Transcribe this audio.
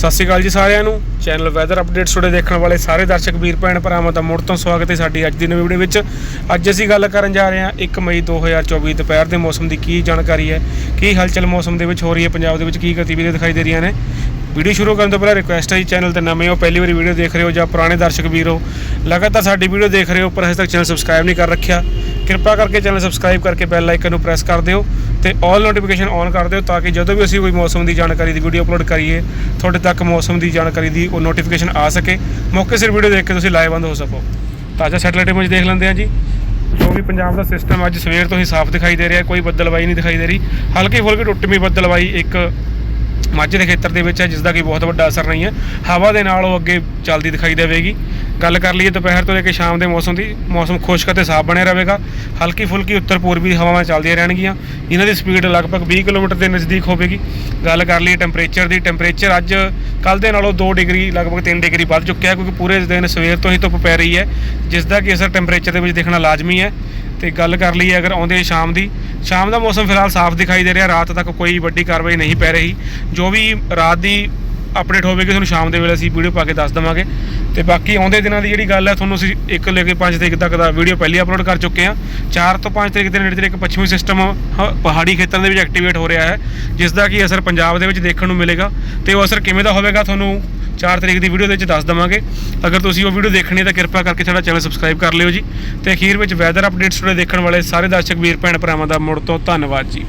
ਸਤਿ ਸ਼੍ਰੀ ਅਕਾਲ ਜੀ ਸਾਰਿਆਂ ਨੂੰ। ਚੈਨਲ ਵੈਦਰ ਅਪਡੇਟਸ ਤੁਹਾਡੇ ਦੇਖਣ ਵਾਲੇ ਸਾਰੇ ਦਰਸ਼ਕ, ਵੀਰ ਭੈਣ ਭਰਾਵਾਂ ਦਾ ਮੁੜ ਤੋਂ ਸਵਾਗਤ ਹੈ ਸਾਡੀ ਅੱਜ ਦੀ ਨਵੀਂ ਵੀਡੀਓ ਵਿੱਚ। ਅੱਜ ਅਸੀਂ ਗੱਲ ਕਰਨ ਜਾ ਰਹੇ ਹਾਂ 1 ਮਈ 2024 ਦੁਪਹਿਰ ਦੇ ਮੌਸਮ ਦੀ ਕੀ ਜਾਣਕਾਰੀ ਹੈ, ਕੀ ਹਲਚਲ ਮੌਸਮ ਦੇ ਵਿੱਚ ਹੋ ਰਹੀ ਹੈ, ਪੰਜਾਬ ਦੇ ਵਿੱਚ ਕੀ ਗਤੀਵਿਧੀਆਂ ਦਿਖਾਈ ਦੇ ਰਹੀਆਂ ਨੇ। ਵੀਡੀਓ ਸ਼ੁਰੂ ਕਰਨ ਤੋਂ ਪਹਿਲਾਂ ਰਿਕੁਐਸਟ ਹੈ ਜੀ ਚੈਨਲ ਤੇ ਨਵੇਂ ਹੋ, ਪਹਿਲੀ ਵਾਰੀ ਵੀਡੀਓ ਦੇਖ ਰਹੇ ਹੋ ਜਾਂ ਪੁਰਾਣੇ ਦਰਸ਼ਕ ਵੀਰ ਹੋ, ਲਗਾਤਾਰ ਸਾਡੀ ਵੀਡੀਓ ਦੇਖ ਰਹੇ ਹੋ, ਪਰ ਅਜੇ ਤੱਕ ਚੈਨਲ ਸਬਸਕ੍ਰਾਈਬ ਨਹੀਂ ਕਰ ਰੱਖਿਆ। ਕਿਰਪਾ ਕਰਕੇ ਚੈਨਲ ਸਬਸਕ੍ਰਾਈਬ ਕਰਕੇ ਬੈਲ ਆਈਕਨ ਨੂੰ ਪ੍ਰੈਸ ਕਰ ਦਿਓ ਤੇ ਆਲ ਨੋਟੀਫਿਕੇਸ਼ਨ ਔਨ ਕਰ ਦਿਓ ਤਾਂ ਕਿ ਜਦੋਂ ਵੀ ਅਸੀਂ ਕੋਈ ਮੌਸਮ ਦੀ ਜਾਣਕਾਰੀ ਦੀ ਵੀਡੀਓ ਅਪਲੋਡ ਕਰੀਏ, ਤੁਹਾਡੇ ਤੱਕ ਮੌਸਮ ਦੀ ਜਾਣਕਾਰੀ ਦੀ ਉਹ ਨੋਟੀਫਿਕੇਸ਼ਨ ਆ ਸਕੇ। ਮੌਕੇ ਸਿਰ ਵੀਡੀਓ ਦੇਖ ਕੇ ਤੁਸੀਂ ਲਾਈਵਬੰਦ ਹੋ ਸਕੋ। ਤਾਜ਼ਾ ਸੈਟਲਾਈਟ ਇਮੇਜ ਦੇਖ ਲੈਂਦੇ ਹਾਂ ਜੀ। ਜੋ ਵੀ ਪੰਜਾਬ ਦਾ ਸਿਸਟਮ ਅੱਜ ਸਵੇਰ ਤੋਂ ਹੀ ਸਾਫ਼ ਦਿਖਾਈ ਦੇ ਰਿਹਾ, ਕੋਈ ਬੱਦਲਵਾਈ ਨਹੀਂ ਦਿਖਾਈ ਦੇ ਰਹੀ। ਹਲਕੀ ਫੁਲਕੀ ਟੁੱਟਵੀਂ ਬੱਦਲਵਾਈ ਇੱਕ ਮਾਝੇ ਦੇ ਖੇਤਰ ਦੇ ਵਿੱਚ ਹੈ ਜਿਸ ਦਾ ਕਿ ਬਹੁਤ ਵੱਡਾ ਅਸਰ ਨਹੀਂ ਹੈ। ਹਵਾ ਦੇ ਨਾਲ ਉਹ ਅੱਗੇ ਚੱਲਦੀ ਦਿਖਾਈ ਦੇਵੇਗੀ। ਗੱਲ ਕਰ ਲਈਏ ਦੁਪਹਿਰ ਤੋਂ ਲੈ ਕੇ ਸ਼ਾਮ ਦੇ ਮੌਸਮ ਦੀ, ਮੌਸਮ ਖੁਸ਼ਕ ਅਤੇ ਸਾਫ਼ ਬਣਿਆ ਰਹੇਗਾ। ਹਲਕੀ ਫੁਲਕੀ ਉੱਤਰ ਪੂਰਬੀ ਹਵਾਵਾਂ ਚੱਲਦੀਆਂ ਰਹਿਣਗੀਆਂ। ਇਹਨਾਂ ਦੀ ਸਪੀਡ ਲਗਭਗ 20 ਕਿਲੋਮੀਟਰ ਦੇ ਨਜ਼ਦੀਕ ਹੋਵੇਗੀ। ਗੱਲ ਕਰ ਲਈਏ ਟੈਂਪਰੇਚਰ ਦੀ ਟੈਂਪਰੇਚਰ ਅੱਜ ਕੱਲ ਦੇ ਨਾਲੋਂ 2 ਡਿਗਰੀ, ਲਗਭਗ 3 ਡਿਗਰੀ ਵੱਧ ਚੁੱਕਿਆ ਕਿਉਂਕਿ ਪੂਰੇ ਦਿਨ ਸਵੇਰ ਤੋਂ ਹੀ ਧੁੱਪ ਪੈ ਰਹੀ ਹੈ ਜਿਸ ਦਾ ਕਿ ਅਸਰ ਟੈਂਪਰੇਚਰ ਦੇ ਵਿੱਚ ਦੇਖਣਾ ਲਾਜ਼ਮੀ ਹੈ। ਤੇ ਗੱਲ ਕਰ ਲਈਏ ਅਗਰ ਆਉਂਦੇ ਸ਼ਾਮ ਦੀ, ਸ਼ਾਮ ਦਾ ਮੌਸਮ ਫਿਲਹਾਲ ਸਾਫ਼ ਦਿਖਾਈ ਦੇ ਰਿਹਾ, ਰਾਤ ਤੱਕ ਕੋਈ ਵੱਡੀ ਕਾਰਵਾਈ ਨਹੀਂ ਪੈ ਰਹੀ। ਜੋ ਵੀ ਰਾਤ ਦੀ ਅਪਡੇਟ ਹੋਵੇਗੀ, ਤੁਹਾਨੂੰ ਸ਼ਾਮ ਦੇ ਵੇਲੇ ਅਸੀਂ ਵੀਡੀਓ ਪਾ ਕੇ ਦੱਸ ਦਵਾਂਗੇ। ਤੇ ਬਾਕੀ ਆਉਂਦੇ ਦਿਨਾਂ ਦੀ ਜਿਹੜੀ ਗੱਲ ਹੈ, ਤੁਹਾਨੂੰ ਅਸੀਂ 1 ਲੈ ਕੇ 5 ਤਰੀਕ ਤੱਕ ਦਾ ਵੀਡੀਓ ਪਹਿਲੀ ਅਪਲੋਡ ਕਰ ਚੁੱਕੇ ਹਾਂ। 4 ਤੋਂ 5 ਤਰੀਕ ਦੇ ਨੇੜੇ ਤੇੜੇ ਇੱਕ ਪੱਛਮੀ ਸਿਸਟਮ ਪਹਾੜੀ ਖੇਤਰਾਂ ਦੇ ਵਿੱਚ ਐਕਟੀਵੇਟ ਹੋ ਰਿਹਾ ਹੈ ਜਿਸ ਦਾ ਕੀ ਅਸਰ ਪੰਜਾਬ ਦੇ ਵਿੱਚ ਦੇਖਣ ਨੂੰ ਮਿਲੇਗਾ। ਤੇ ਉਹ ਅਸਰ ਕਿਵੇਂ ਦਾ ਹੋਵੇਗਾ, ਤੁਹਾਨੂੰ 4 ਤਰੀਕ ਦੀ ਵੀਡੀਓ ਦੇ ਵਿੱਚ ਦੱਸ ਦਵਾਂਗੇ। ਅਗਰ ਤੁਸੀਂ ਉਹ ਵੀਡੀਓ ਦੇਖਣੀ ਹੈ ਤਾਂ ਕਿਰਪਾ ਕਰਕੇ ਸਾਡਾ ਚੈਨਲ ਸਬਸਕ੍ਰਾਈਬ ਕਰ ਲਿਓ ਜੀ। ਤੇ ਅਖੀਰ ਵਿੱਚ ਵੈਦਰ ਅਪਡੇਟਸ ਤੁਹਾਡੇ ਦੇਖਣ ਵਾਲੇ ਸਾਰੇ ਦਰਸ਼ਕ, ਵੀਰ ਭੈਣ ਭਰਾਵਾਂ ਦਾ ਮੁੜ ਤੋਂ ਧੰਨਵਾਦ ਜੀ।